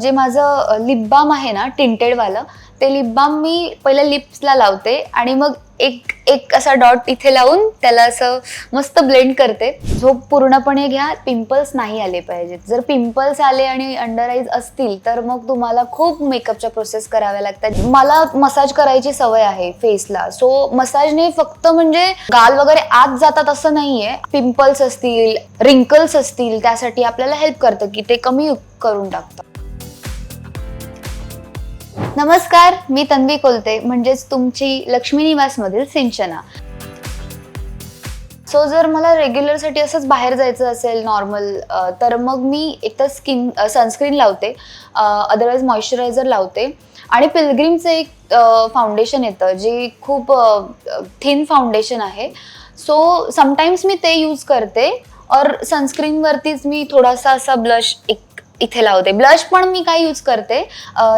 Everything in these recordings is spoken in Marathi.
जे माझं लिप बाम आहे ना टिंटेडवालं ते लिप बाम मी पहिलं लिप्सला लावते आणि मग एक एक असा डॉट इथे लावून त्याला असं मस्त ब्लेंड करते. झोप पूर्णपणे घ्या पिंपल्स नाही आले पाहिजेत. जर पिंपल्स आले आणि अंडर आईज असतील तर मग तुम्हाला खूप मेकअपच्या प्रोसेस कराव्या लागतात. मला मसाज करायची सवय आहे फेसला सो मसाजने फक्त म्हणजे गाल वगैरे आत जातात असं नाहीये. पिंपल्स असतील रिंकल्स असतील त्यासाठी आपल्याला हेल्प करतं की ते कमी करून टाकतं नमस्कार मी तन्वी कोलते म्हणजेच तुमची लक्ष्मी निवासमधील सिंचना. सो जर मला रेग्युलरसाठी असंच बाहेर जायचं असेल नॉर्मल तर मग मी एकतर स्किन सनस्क्रीन लावते अदरवाईज मॉइश्चरायझर लावते. आणि पिलग्रीमचं एक फाउंडेशन येतं जे खूप थिन फाउंडेशन आहे. सो समटाईम्स मी ते यूज करते और सनस्क्रीनवरतीच मी थोडासा असा ब्लश एक इथे लावते. ब्लश पण मी काय यूज करते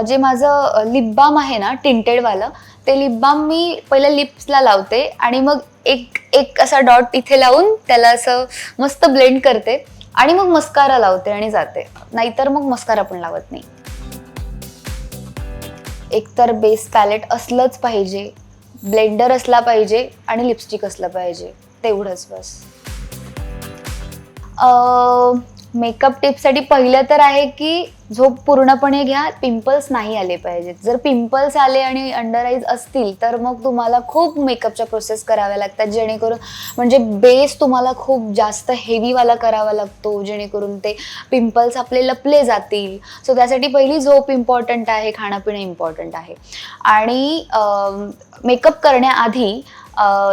जे माझं लिप बाम आहे ना टिंटेडवालं ते लिप बाम मी पहिलं लिप्सला लावते आणि मग एक एक असा डॉट इथे लावून त्याला असं मस्त ब्लेंड करते आणि मग मस्कारा लावते आणि जाते. नाहीतर मग मस्कारा पण लावत नाही. एकतर बेस पॅलेट असलंच पाहिजे ब्लेंडर असला पाहिजे आणि लिपस्टिक असलं पाहिजे. तेवढंच बस. मेकअप टिपसाठी पहिलं तर आहे की झोप पूर्णपणे घ्या पिंपल्स नाही आले पाहिजेत. जर पिंपल्स आले आणि अंडर आईज असतील तर मग तुम्हाला खूप मेकअपच्या प्रोसेस कराव्या लागतात. जेणेकरून म्हणजे बेस तुम्हाला खूप जास्त हेवीवाला करावा लागतो जेणेकरून ते पिंपल्स आपले लपले जातील. सो त्यासाठी पहिली झोप इम्पॉर्टंट आहे खाणंपिणं इम्पॉर्टंट आहे. आणि मेकअप करण्याआधी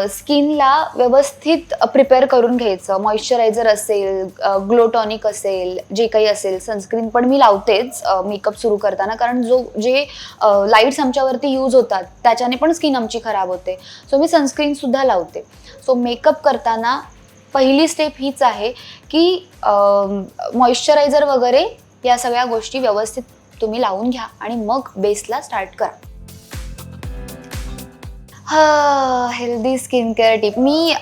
स्किनला व्यवस्थित प्रिपेअर करून घ्यायचं. मॉइश्चरायझर असेल ग्लो टॉनिक असेल जे काही असेल सनस्क्रीन पण मी लावतेच मेकअप सुरू करताना. कारण जो जे लाईट्स आमच्यावरती यूज होतात त्याच्याने पण स्किन आमची खराब होते. सो मी सनस्क्रीनसुद्धा लावते. सो मेकअप करताना पहिली स्टेप हीच आहे की मॉइश्चरायझर वगैरे या सगळ्या गोष्टी व्यवस्थित तुम्ही लावून घ्या आणि मग बेसला स्टार्ट करा. हा हेल्दी स्किन केअर टिप मी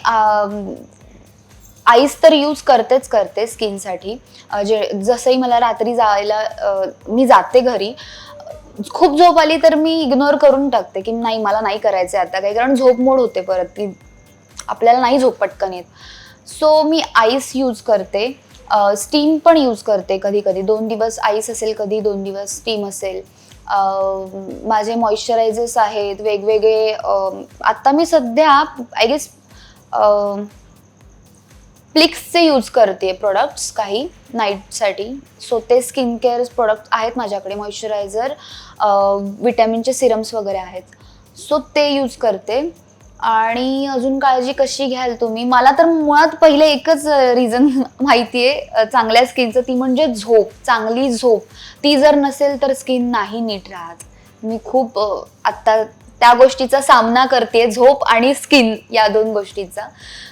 आईस तर यूज करतेच करते स्किनसाठी जे जसंही मला रात्री जायला मी जाते घरी खूप झोप आली तर मी इग्नोर करून टाकते की नाही मला नाही करायचं आता काही कारण झोप मोड होते परत. की आपल्याला नाही झोप पटकन येत. सो मी आईस यूज करते. स्टीम पण यूज करते कधी कधी दोन दिवस आईस असेल कधी दोन दिवस स्टीम असेल. माझे मॉइश्चरायझर्स आहेत वेगवेगळे आत्ता मी सध्या आय गेस प्लिक्सचे यूज करते प्रोडक्ट्स काही नाईटसाठी सो ते स्किन केअर प्रोडक्ट आहेत माझ्याकडे मॉइश्चरायझर विटॅमिनचे सिरम्स वगैरे आहेत. सो ते यूज करते. आणि अजून काळजी कशी घ्याल तुम्ही? मला तर मुळात पहिले एकच रिझन माहिती आहे चांगल्या स्किनचं ती म्हणजे झोप चांगली झोप. ती जर नसेल तर स्किन नाही नीट राहत. मी खूप आत्ता त्या गोष्टीचा सामना करते झोप आणि स्किन या दोन गोष्टीचा.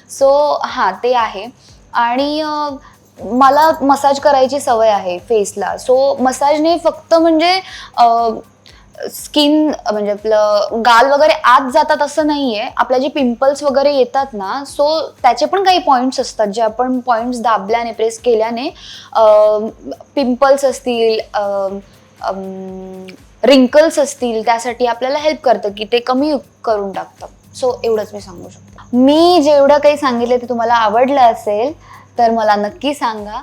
सो हां ते आहे. आणि मला मसाज करायची सवय आहे फेसला सो मसाजने फक्त म्हणजे स्किन म्हणजे आपलं गाल वगैरे आत जातात असं नाहीये. आपल्या जे पिंपल्स वगैरे येतात ना सो त्याचे पण काही पॉईंट्स असतात. जे आपण पॉईंट्स दाबल्याने प्रेस केल्याने पिंपल्स असतील रिंकल्स असतील त्यासाठी आपल्याला हेल्प करतं की ते कमी करून टाकतं. सो एवढंच मी सांगू शकतो. मी जेवढं काही सांगितलं ते तुम्हाला आवडलं असेल तर मला नक्की सांगा.